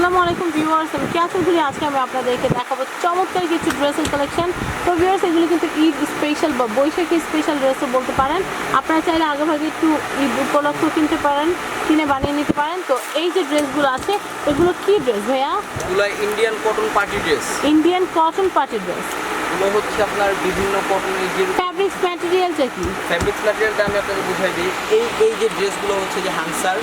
আসসালামু আলাইকুম ভিউয়ার্স আমি ক্যাচন ঘুরে। আজকে আমি আপনাদেরকে দেখাবো চমৎকার কিছু ড্রেসের কালেকশন। তো ভিউয়ার্স এগুলো কিন্তু ঈদ স্পেশাল বা বৈশাখী স্পেশাল ড্রেসও বলতে পারেন। আপনারা চাইলে আগেভাগে একটু ঈদ উপলক্ষ কিনতে পারেন কিনে বানিয়ে নিতে পারেন। তো এই যে ড্রেসগুলো আছে এগুলো কি ড্রেস ভাইয়া? এগুলো Indian cotton party dress Indian cotton party dress এগুলো হচ্ছে আপনার বিভিন্ন কটনের যে ফ্যাব্রিক্স ম্যাটেরিয়ালটা কি? ম্যাটেরিয়ালটা আমি আপনাকে বুঝাই দিই। এই এই যে ড্রেসগুলো হচ্ছে যে হানসার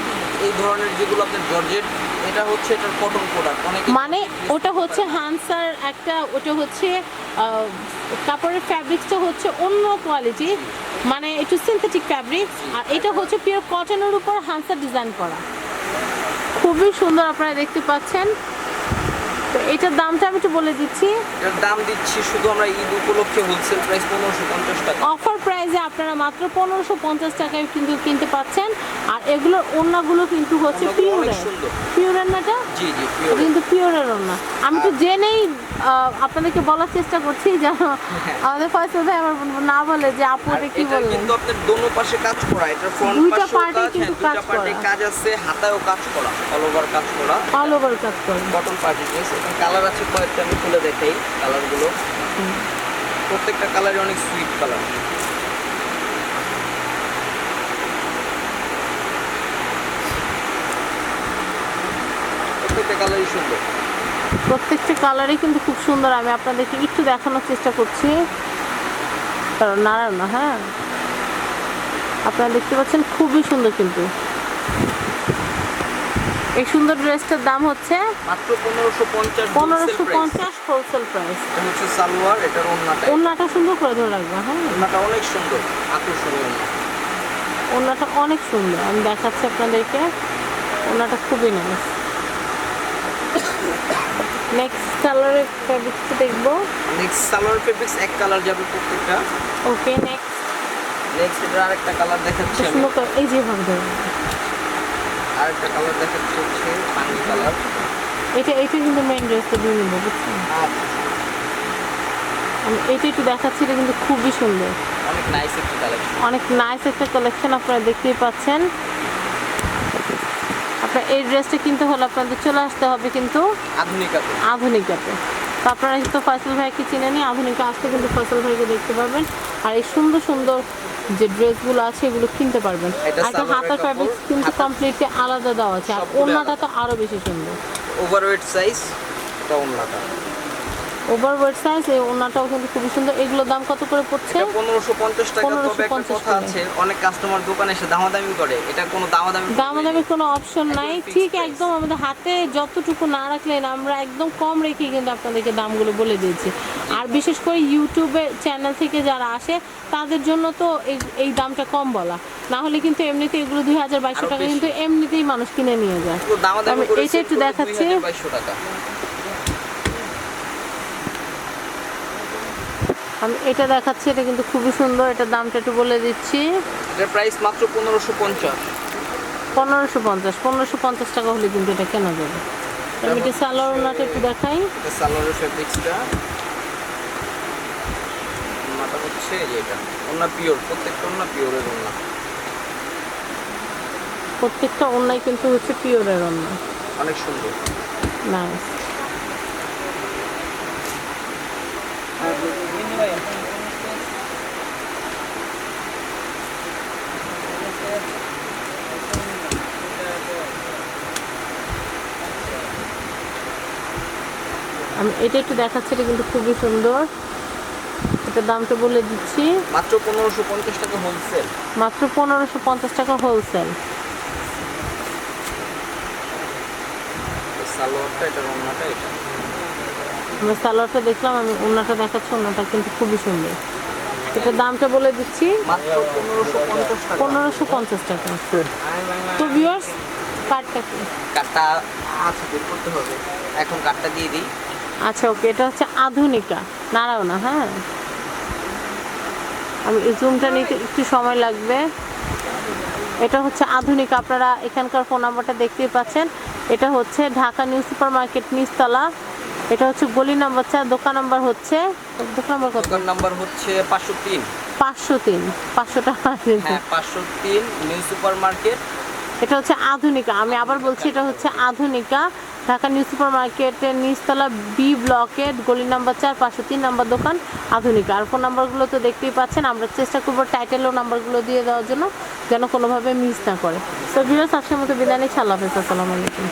এই ধরনের যেগুলো আপনার জর্জেট এটা হচ্ছে এটার কটন প্রোডাক্ট অনেক মানে ওটা হচ্ছে হানসার একটা ওটা হচ্ছে কাপড়ের ফ্যাব্রিক্সটা হচ্ছে অন্য কোয়ালিটি মানে একটু সিনথেটিক ফ্যাব্রিক্স আর এটা হচ্ছে পিওর কটনের উপর হানসার ডিজাইন করা। খুবই সুন্দর আপনারা দেখতে পাচ্ছেন। তো এটার দামটা আমি একটু বলে দিচ্ছি। এটার দাম দিচ্ছি শুধু আমরা ঈদ উপলক্ষে হোলসেল প্রাইস পনেরোশো পঞ্চাশ টাকা। অফার প্রাইসে আপনারা মাত্র পনেরোশো পঞ্চাশ টাকায় কিন্তু কিনতে পাচ্ছেন আর এগুলোর ওড়নাগুলো কিন্তু হচ্ছে পিওরের সুন্দর। পিওরের নাটা জি জি কিন্তু পিওরের ওড়না আমি তো জেনেই আপনাদেরকে বলার চেষ্টা করছি যেন আমাদের ফয়সাল ভাই আমার না বলে যে আপু এটা কি বললেন কিন্তু আপনার দোনো পাশে কাজ করা এটা ফ্রন্ট part-এ কাজ কিন্তু হ্যাঁ কাজ পার্টে করা। কাজ আছে হাতায়ও কাজ করা অল ওভার কাজ করা। অল ওভার কাজ করে। কটন পার্টি ড্রেস এখানে কালার আছে কয়েকটা আমি খুলে দেখাই কালারগুলো প্রত্যেকটা কালারই অনেক সুইট কালার প্রত্যেকটা কালারই সুন্দর। প্রত্যেকটা কালারই কিন্তু খুব সুন্দর। আমি আপনাদেরকে একটু দেখানোর চেষ্টা করছি। কারণ নাড়ানো না হ্যাঁ? আপনারা দেখতে পাচ্ছেন খুবই সুন্দর কিন্তু। এই সুন্দর ড্রেসটার দাম হচ্ছে মাত্র হোলসেল প্রাইস এটা হচ্ছে সালোয়ার এটার ওন্নাটা। ওড়নাটা সুন্দর করে ধরে রাখব হ্যাঁ? ওন্নাটা অনেক সুন্দর আকর্ষণীয় ওন্না। ওড়নাটা অনেক সুন্দর। আমি দেখাচ্ছি আপনাদেরকে। ওড়নাটা খুবই নাইস নেক্সট কালারের ফ্যাব্রিক্সটা দেখব? নেক্সট সালোয়ার ফেব্রিক্স এক কালার যাবে প্রত্যেকটা। ওকে নেক্সট নেক্সট আরেকটা কালার দেখাচ্ছি আমি। এই যে ভাবে আরেকটা কালার দেখাচ্ছি হচ্ছে পানি কালার এটা এটা কিন্তু মেইন ড্রেসটা দিয়ে নিবো বুঝছেন? আমি এটা একটু দেখাচ্ছি এটা কিন্তু খুবই সুন্দর। অনেক নাইস একটি কালেকশন অনেক নাইস একটা কালেকশন আপনারা দেখতেই পাচ্ছেন। আপনার এই ড্রেসটা কিনতে হলে আপনাদের চলে আসতে হবে কিন্তু আধুনিকাতে আধুনিকাতে তো আপনারা কিন্তু ফয়সল ভাইকে চিনে নিয়ে আধুনিকা আসতে কিন্তু ফয়সল ভাইকে দেখতে পারবেন। আর এই সুন্দর সুন্দর যে ড্রেসগুলো আছে এগুলো কিনতে পারবেন। আর হাতার ফ্যাব্রিক্স কিন্তু কমপ্লিটলি আলাদা দেওয়া আছে। আর ওনাটা ওড়নাটা তো আরও বেশি সুন্দর। ওভারওয়েট সাইজ এটা ওন্নাটা ওভার ওয়েট সাইজ এই ওড়নাটাও কিন্তু খুবই সুন্দর। এগুলোর দাম কত করে পড়ছে? এটা পনেরোশো পঞ্চাশ টাকা তবে একটা কথা আছে অনেক কাস্টমার দোকানে এসে দামাদামি করে। এটা কোনো দামাদামি দামাদামি কোনো অপশন নাই। ঠিক একদম আমাদের হাতে যতটুকু না রাখলেন আমরা একদম কম রেখে কিন্তু আপনাদেরকে দামগুলো বলে দিয়েছি। আর বিশেষ করে ইউটিউবে চ্যানেল থেকে যারা আসে তাদের জন্য তো এই- দামটা কম বলা। না হলে কিন্তু এমনিতে এগুলো দুই হাজার বাইশশো টাকা কিন্তু এমনিতেই মানুষ কিনে নিয়ে যায়। sell একটু দেখাচ্ছি। 2200 টাকা আমি এটা দেখাচ্ছি এটা কিন্তু খুবই সুন্দর এটার দামটা একটু বলে দিচ্ছি। এটার প্রাইস মাত্র পনেরোশো পঞ্চাশ। পনেরোশো পঞ্চাশ পনেরোশো পঞ্চাশ টাকা হলে কিন্তু এটা কেনা যাবে। আমি এটা সালোয়ার ওনাটা একটু দেখাই। এটা সালোয়ারের ফেব্রিক্সটা ওন্নাটা হচ্ছে এটা। ওন্না পিওর প্রত্যেকটা ওন্না পিওরের ওন্না প্রত্যেকটা ওনাই কিন্তু হচ্ছে পিওরের ওনা অনেক সুন্দর। নাইস আমি এটা একটু দেখাচ্ছি এটা কিন্তু খুবই সুন্দর। এটার দামটা বলে দিচ্ছি। মাত্র পনেরোশো পঞ্চাশ টাকা হোলসেল মাত্র পনেরোশো পঞ্চাশ টাকা হোলসেল সালোয়ারটা এটা দেখলাম আমি ওনাটা দেখাচ্ছি ওনাটা কিন্তু খুবই সুন্দর। এটার দামটা বলে দিচ্ছি। পনেরোশো পঞ্চাশ টাকা। তো ভিউয়ার্স কার্ডটা কি? কাঠটা আছে বের করতে হবে। এখন কাঠটা দিয়ে দিই। আচ্ছা ওকে এটা হচ্ছে আধুনিকা। নাড়াও না হ্যাঁ? আমি জুমটা নিতে একটু সময় লাগবে। এটা হচ্ছে আধুনিক আপনারা এখানকার ফোন নাম্বারটা দেখতেই পাচ্ছেন। এটা হচ্ছে ঢাকা নিউ সুপার মার্কেট নিচতলা। এটা হচ্ছে গলি নাম্বার চার দোকান নাম্বার হচ্ছে? দোকান নাম্বার কত? দোকান নাম্বার হচ্ছে পাঁচশো তিন। পাঁচশো তিন পাঁচশো টাকা। হ্যাঁ পাঁচশো তিন নিউ সুপার মার্কেট এটা হচ্ছে আধুনিকা আমি আবার বলছি এটা হচ্ছে আধুনিকা। ঢাকা নিউ সুপার মার্কেটের নিচতলা বি ব্লকের গলি নাম্বার চার পাঁচশো তিন নাম্বার দোকান, আধুনিক। আর ফোন নাম্বারগুলো তো দেখতেই পাচ্ছেন। আমরা চেষ্টা করব টাইটেল ও নাম্বারগুলো দিয়ে দেওয়ার জন্য, যেন কোনোভাবে মিস না করে। তো ভিডিও আজকের মতো বিদায় নিচ্ছি। আল্লাহ হাফেজ। আসসালামু আলাইকুম।